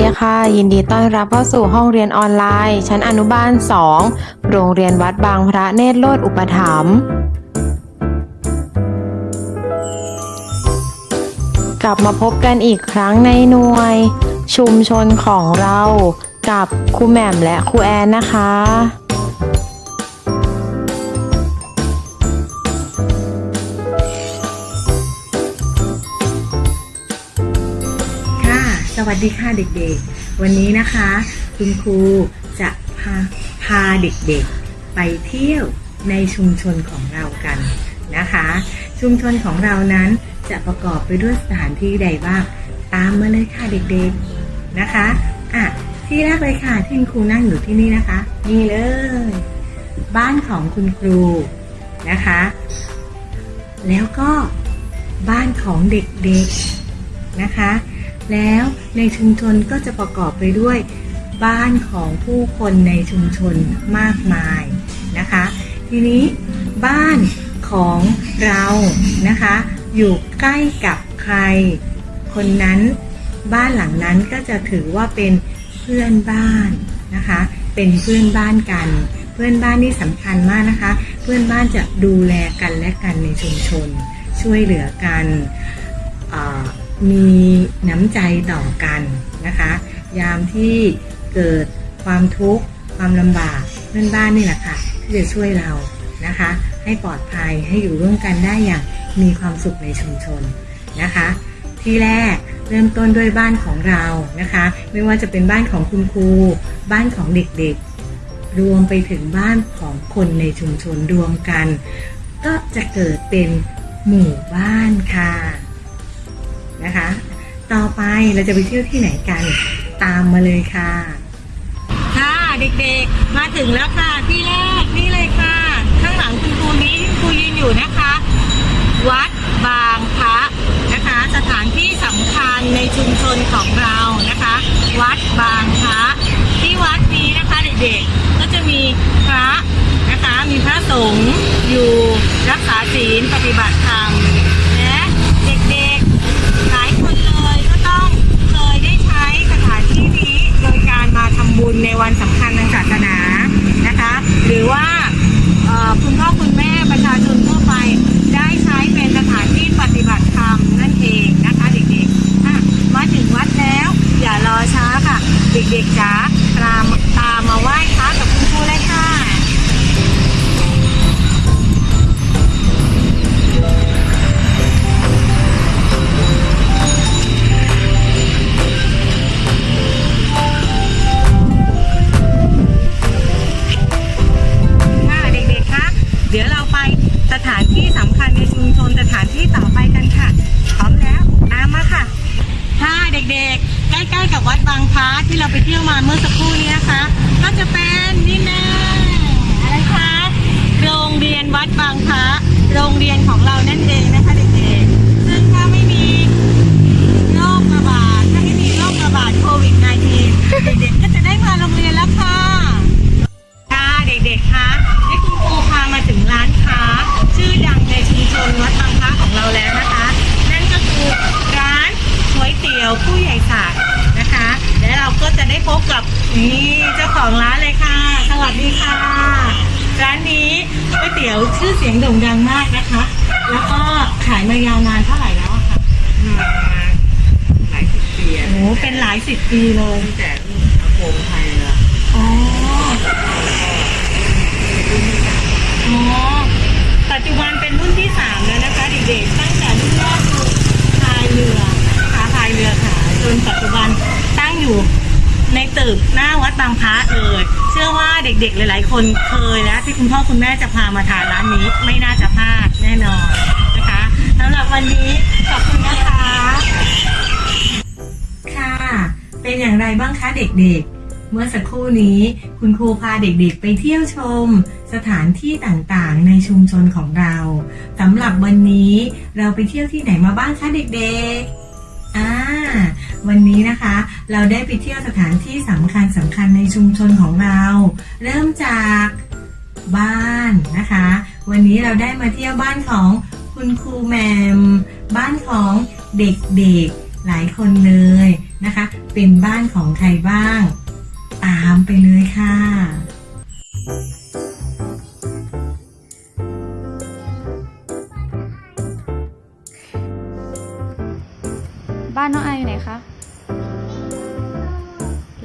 ดีค่ะ ยินดีต้อนรับเข้าสู่ห้องเรียนออนไลน์ ชั้นอนุบาล 2 โรงเรียนวัดบางพระเนตรโลดอุปถัมภ์กลับมาพบกันอีกครั้งในหน่วย ชุมชนของเรากับครูแหม่มและครูแอนนะคะ วัสดีค่ะเด็กๆ วันนี้นะคะ คุณครูจะพาพาเด็กๆ ไปเที่ยวในชุมชนของเรากันนะคะ ชุมชนของเรานั้นจะประกอบไปด้วยสถานที่ใดบ้าง ตามมาเลยค่ะเด็กๆนะคะอะที่แรกเลยค่ะที่คุณครูนั่งอยู่ที่นี่นะคะ นี่เลย บ้านของคุณครูนะคะ แล้วก็บ้านของเด็กๆนะคะ แล้วในชุมชนก็จะประกอบไปด้วยบ้านของผู้คนในชุมชนมากมายนะคะ ทีนี้บ้านของเรานะคะ อยู่ใกล้กับใคร คนนั้นบ้านหลังนั้นก็จะถือว่าเป็นเพื่อนบ้านนะคะ เป็นเพื่อนบ้านกัน เพื่อนบ้านนี่สำคัญมากนะคะ เพื่อนบ้านจะดูแลกันและกันในชุมชน ช่วยเหลือกัน มีน้ำใจต่อกันนะคะ ยามที่เกิดความทุกข์ความลำบากเพื่อนบ้านนี่แหละค่ะ ที่จะช่วยเรานะคะ ให้ปลอดภัยให้อยู่ร่วมกันได้อย่างมีความสุขในชุมชนนะคะ ที่แรกเริ่มต้นด้วยบ้านของเรานะคะ ไม่ว่าจะเป็นบ้านของคุณครู บ้านของเด็กๆ รวมไปถึงบ้านของคนในชุมชนรวมกัน ก็จะเกิดเป็นหมู่บ้านค่ะ นะคะ ต่อไปเราจะไปเที่ยวที่ไหนกัน ตามมาเลยค่ะ ค่ะเด็กๆ มาถึงแล้วค่ะที่แรกนี่เลยค่ะ ข้างหลังคุณครูนี้ที่ครูยืนอยู่นะคะ วัดบางพระนะคะ สถานที่สำคัญในชุมชนของเรานะคะ วัดบางพระที่วัดนี้นะคะเด็กๆก็จะมีพระนะคะมีพระสงฆ์อยู่รักษาศีลปฏิบัติธรรมและเด็กๆหลายคนเลยก็ต้องเคยได้ใช้สถานที่นี้โดยการมาทำ บุญในวันสำคัญทางศาสนานะคะ หรือว่าคุณพ่อคุณแม่ ของเรานั่นเองนะคะเด็กๆ ซึ่งถ้าไม่มีโรคระบาดถ้าไม่มีโรคระบาดโควิด -19 เด็กๆก็จะได้มาโรงเรียนแล้วค่ะ ค่ะเด็กๆคะนี่คุณครูพามาถึงร้านค้า ชื่อดังในชุมชนวัดบางพระของเราแล้วนะคะ นั่นก็คือร้านก๋วยเตี๋ยวผู้ใหญ่ศักดิ์นะคะ และเราก็จะได้พบกับนี่เจ้าของร้านเลยค่ะ สวัสดีค่ะ ร้านนี้ก๋วยเตี๋ยวชื่อเสียงโด่งดังมากนะคะ แล้วก็ขายมายาวนานเท่าไหร่แล้วอะคะหลายสิบปีอะโอ้โหเป็นหลายสิบปีเลย ตั้งแต่รุ่นอากงไทยละอ๋อ อ๋อ ปัจจุบันเป็นรุ่นที่สามแล้วนะคะเด็กๆตั้งแต่รุ่นแรกคือพายเรือนะคะพายเรือขายจนปัจจุบันตั้งอยู่ในตึกหน้าวัดบางพระเลย เชื่อว่าเด็กๆหลายๆ คนเคยแล้วที่คุณพ่อคุณแม่จะพามาทานร้านนี้ไม่น่าจะพลาด แน่นอนนะคะสำหรับวันนี้ขอบคุณนะคะ ค่ะ เป็นอย่างไรบ้างคะเด็กๆ เมื่อสักครู่นี้คุณครูพาเด็กๆ ไปเที่ยวชม สถานที่ต่างๆ ในชุมชนของเราสำหรับวันนี้เราไปเที่ยวที่ไหนมาบ้างคะเด็กๆอ่าวันนี้นะคะ เราได้ไปเที่ยวสถานที่สำคัญสำคัญในชุมชนของเรา เริ่มจากบ้านนะคะ วันนี้เราได้มาเที่ยวบ้านของคุณครูแมม บ้านของเด็กๆหลายคนเลยนะคะ เป็นบ้านของใครบ้าง ตามไปเลยค่ะบ้านน้องไออยู่ไหนคะ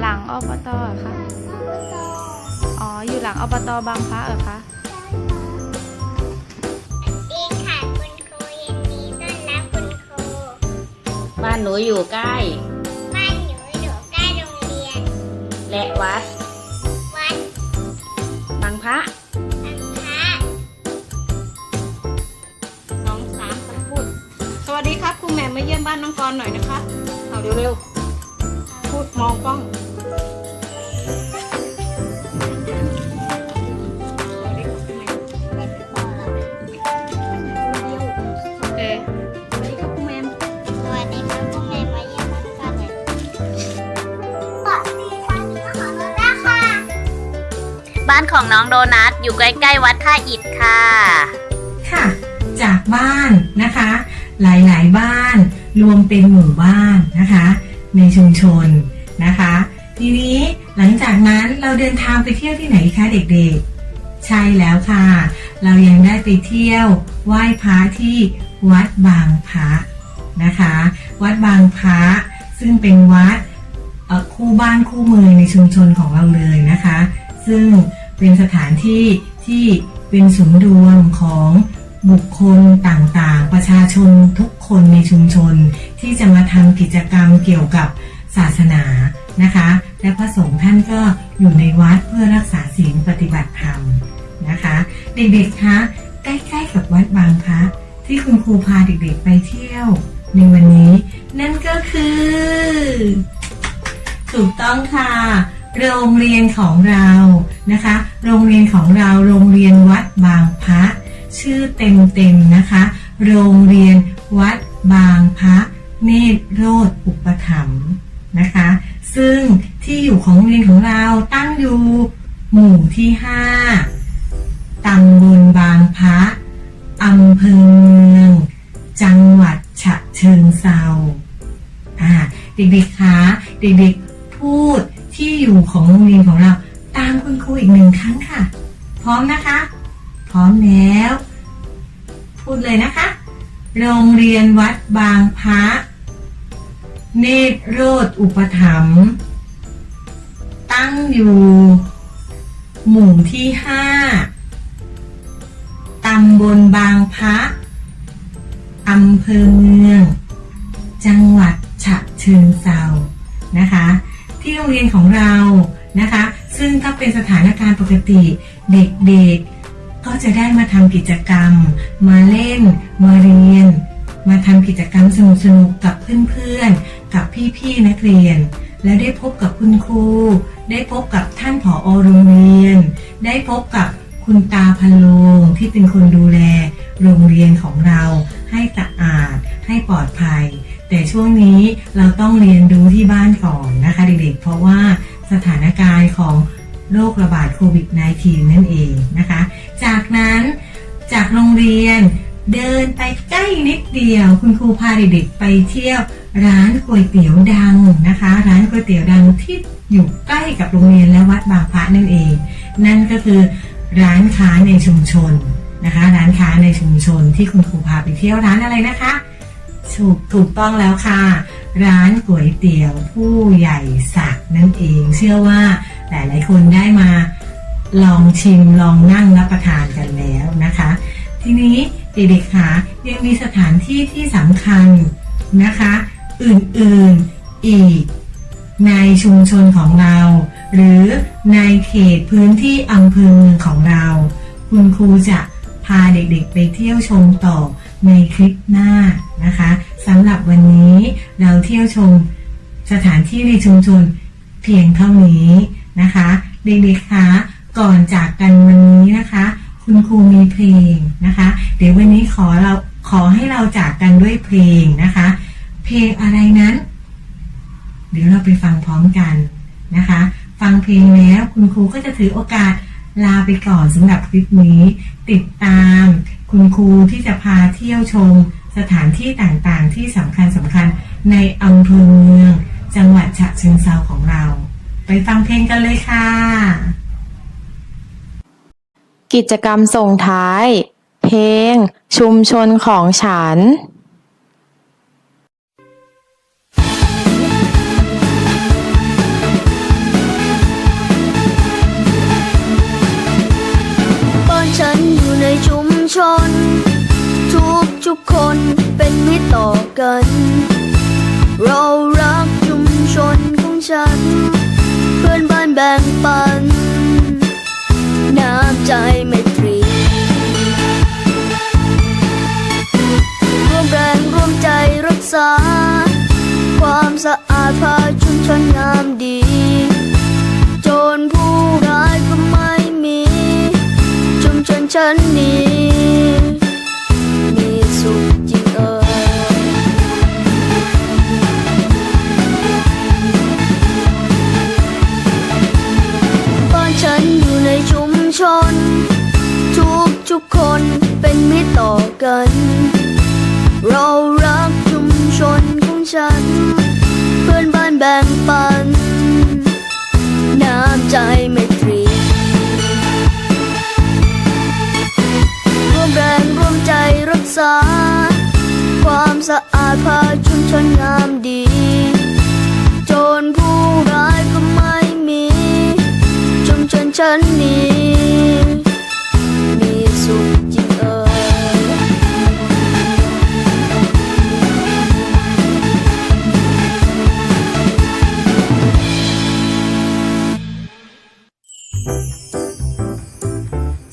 หลังอบตเหรอคะ อ๋อ อยู่หลังอบตบางพระเหรอคะ หนูอยู่ใกล้ บ้านหนูอยู่ใกล้โรงเรียน และวัดวัดบางพระอังคาสองสามสามพูด สวัสดีครับคุณแม่มาเยี่ยมบ้านน้องกรณ์หน่อยนะคะเอาเร็วๆพูดมองกล้อง บ้านของน้องโดนัทอยู่ใกล้ๆวัดท่าอิฐค่ะ ค่ะ จากบ้านนะคะ หลายๆบ้านรวมเป็นหมู่บ้านนะคะ ในชุมชนนะคะ ทีนี้หลังจากนั้นเราเดินทางไปเที่ยวที่ไหนคะเด็กๆ ใช่แล้วค่ะ เรายังได้ไปเที่ยวไหว้พระที่วัดบางพระนะคะ วัดบางพระซึ่งเป็นวัดคู่บ้านคู่เมืองในชุมชนของเราเลยนะคะ ซึ่ง เป็นสถานที่ที่เป็นศูนย์รวมของบุคคลต่างๆ ประชาชนทุกคนในชุมชน ที่จะมาทำกิจกรรมเกี่ยวกับศาสนานะคะ และพระสงฆ์ท่านก็อยู่ในวัดเพื่อรักษาศีลปฏิบัติธรรมนะคะ เด็กๆคะใกล้ๆกับวัดบางพระที่คุณครูพาเด็กๆไปเที่ยว ในวันนี้ นั่นก็คือ ถูกต้องค่ะ โรงเรียนของเรานะคะ โรงเรียนของเราโรงเรียนวัดบางพระ ชื่อเต็มๆนะคะ โรงเรียนวัดบางพระเนตรโรธอุปถัมภ์นะคะ ซึ่งที่อยู่ของโรงเรียนของเราตั้งอยู่หมู่ที่ 5ตำบลบางพระอำเภอเมืองจังหวัดฉะเชิงเซาอ่าเด็กๆคะเด็กๆพูด ที่อยู่ของโรงเรียนของเรา ตามคุณครูอีกหนึ่งครั้งค่ะ พร้อมนะคะ พร้อมแล้ว พูดเลยนะคะ โรงเรียนวัดบางพระเนตรโรธอุปถัมภ์ตั้งอยู่ หมู่ที่ห้าตำบลบางพระอำเภอเมือง จังหวัดฉะเชิงเซานะคะ ที่โรงเรียนของเรานะคะ ซึ่งถ้าเป็นสถานการณ์ปกติเด็กๆก็จะได้มาทำกิจกรรม มาเล่น มาเรียน มาทำกิจกรรมสนุกๆกับเพื่อนๆ กับพี่ๆนักเรียน และได้พบกับคุณครู ได้พบกับท่านผอโรงเรียน ได้พบกับคุณตาพันโลงที่เป็นคนดูแล โรงเรียนของเราให้สะอาดให้ปลอดภัย แต่ช่วงนี้เราต้องเรียนรู้ที่บ้านก่อนนะคะเด็กๆ เพราะว่าสถานการณ์ของโรคระบาดโควิด -19 นั่นเองนะคะ จากนั้นจากโรงเรียนเดินไปใกล้นิดเดียว คุณครูพาเด็กๆไปเที่ยวร้านก๋วยเตี๋ยวดังนะคะ ร้านก๋วยเตี๋ยวดังที่อยู่ใกล้กับโรงเรียนและวัดบางพระนั่นเอง นั่นก็คือร้านค้าในชุมชนนะคะ ร้านค้าในชุมชนที่คุณครูพาไปเที่ยวร้านอะไรนะคะ ถูกถูกต้องแล้วค่ะ ร้านก๋วยเตี๋ยวผู้ใหญ่สักนั่นเอง เชื่อว่าหลายๆคนได้มาลองชิมลองนั่งรับประทานกันแล้วนะคะ ทีนี้เด็กๆค่ะยังมีสถานที่ที่สำคัญนะคะ อื่นๆอีกในชุมชนของเรา หรือในเขตพื้นที่อำเภอเมืองของเรา คุณครูจะ พาเด็กๆไปเที่ยวชมต่อในคลิปหน้านะคะสำหรับวันนี้เราเที่ยวชมสถานที่ในชุมชนเพียงเท่านี้นะคะ เด็กๆคะก่อนจากกันวันนี้นะคะ คุณครูมีเพลงนะคะ เดี๋ยววันนี้ขอเราขอให้เราจากกันด้วยเพลงนะคะ เพลงอะไรนั้น เดี๋ยวเราไปฟังพร้อมกันนะคะ ฟังเพลงแล้วคุณครูก็จะถือโอกาส ลาไปก่อนสำหรับคลิปนี้ ติดตามคุณครูที่จะพาเที่ยวชม สถานที่ต่างๆ ที่สำคัญสำคัญในอำเภอเมือง จังหวัดฉะเชิงเซาของเรา ไปฟังเพลงกันเลยค่ะ กิจกรรมส่งท้าย เพลงชุมชนของฉัน ชน ทุกทุกๆคนเป็นมิตรต่อกัน เรารักชุมชนของฉัน เพื่อนบ้านแบ่งปัน น้ำใจไม่ตรีร่วมแรงร่วมใจรักษา ความสะอาดพา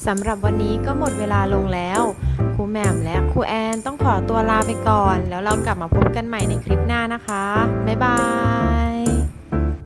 สำหรับวันนี้ก็หมดเวลาลงแล้วครูแหม่มและครูแอนต้องขอตัวลาไปก่อน แล้วเรากลับมาพบกันใหม่ในคลิปหน้านะคะ บ๊ายบาย